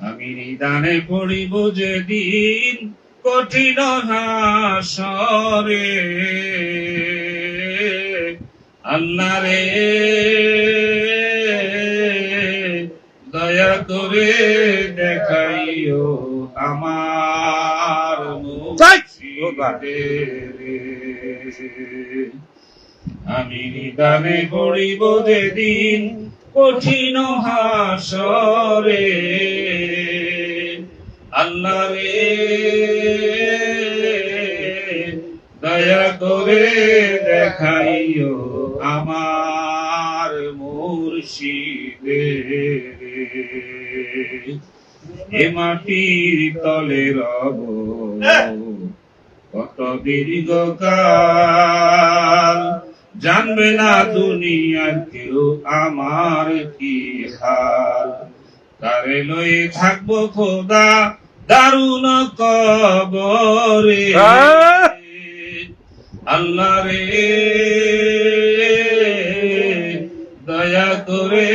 আমি নিদানে পড়িব যেদিন কঠিন হাসরে আল্লাহ রে দয়া করে দেখাইও আমার। আমি নিদানে পড়িব যেদিন কঠিন হাসরে। আল্লাহ রে দয়া করে দেখাইও আমার মুর্শিদের এ মাটির তলে রব কত দীর্ঘকাল জানবে না দুনিয়ার কেউ আমার কি হাল। তারে লয়ে থাকব খোদা দারুণ কবরে। আল্লাহ রে, দয়া করে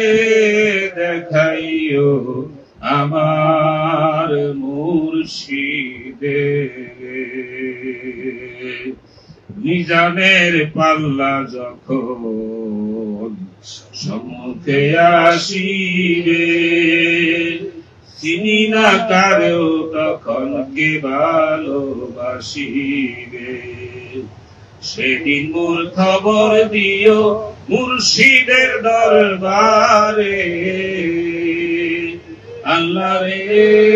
দেখাইও আমার মুর্শিদের নিজামের পাল্লা যখন সম্মুখে আসিবে চিনি না কারেও তখন কে ভালোবাসিবে? সেদিন মোর খবর দিও মুর্শিদের দরবারে আল্লাহ রে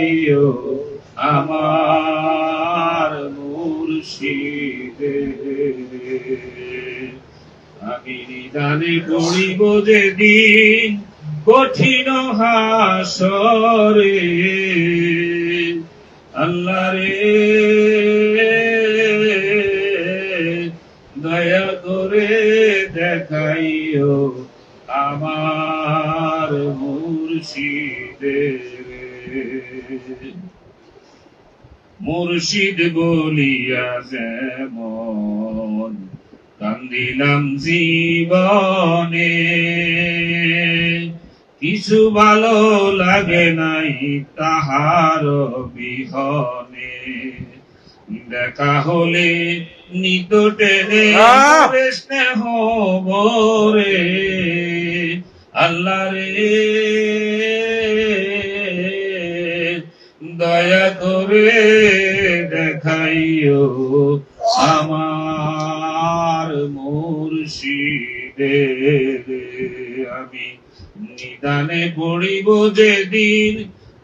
দেখাইও আমার মুর্শিদের আমি নিদানে পড়িব যেদিন কঠিন হাসরে। আল্লাহ রে, দয়া করে দেখাইও আমার মুর্শিদের মুর্শিদ বলিয়া যেমন কান্দিলাম জীবনে। কিছু ভালো লাগে নাই তাহার বিহনে। দেখা হলে নিত টেনে আহ! করে স্নেহ বরে আল্লাহ রে দয়া করে দেখাইও আমার মুর্শিদের। আমি নিদানে পড়িব যেদিন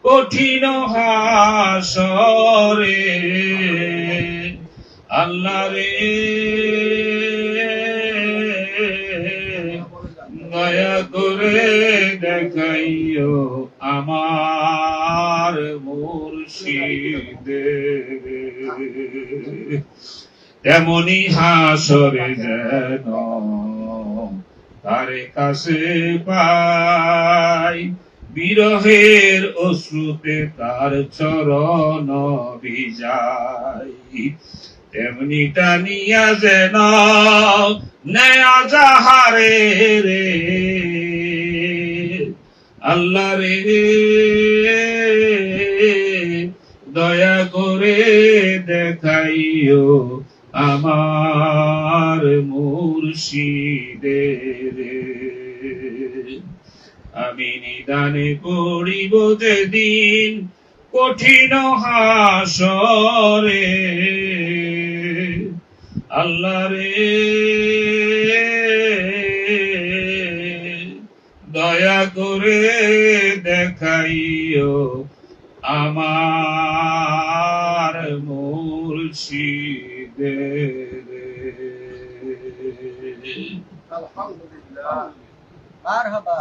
কঠিন হাসরে। আল্লাহ রে দয়া করে দেখাইও আমার তেমনি হাসরে যেন তারে কাছে পাই। বিরহের অশ্রুতে তার চরণ বিজাই তেমনি টানিয়া যেন নেয়া যাহারে রে। আল্লাহ রে। দয়া করে দেখাইও আমার মুর্শিদের। আমি নিদানে পড়িব যেদিন কঠিন হাসরে। আল্লাহ রে, দয়া করে দেখাইও আমার মুর্শিদের। আলহামদুলিল্লাহ। মারহাবা।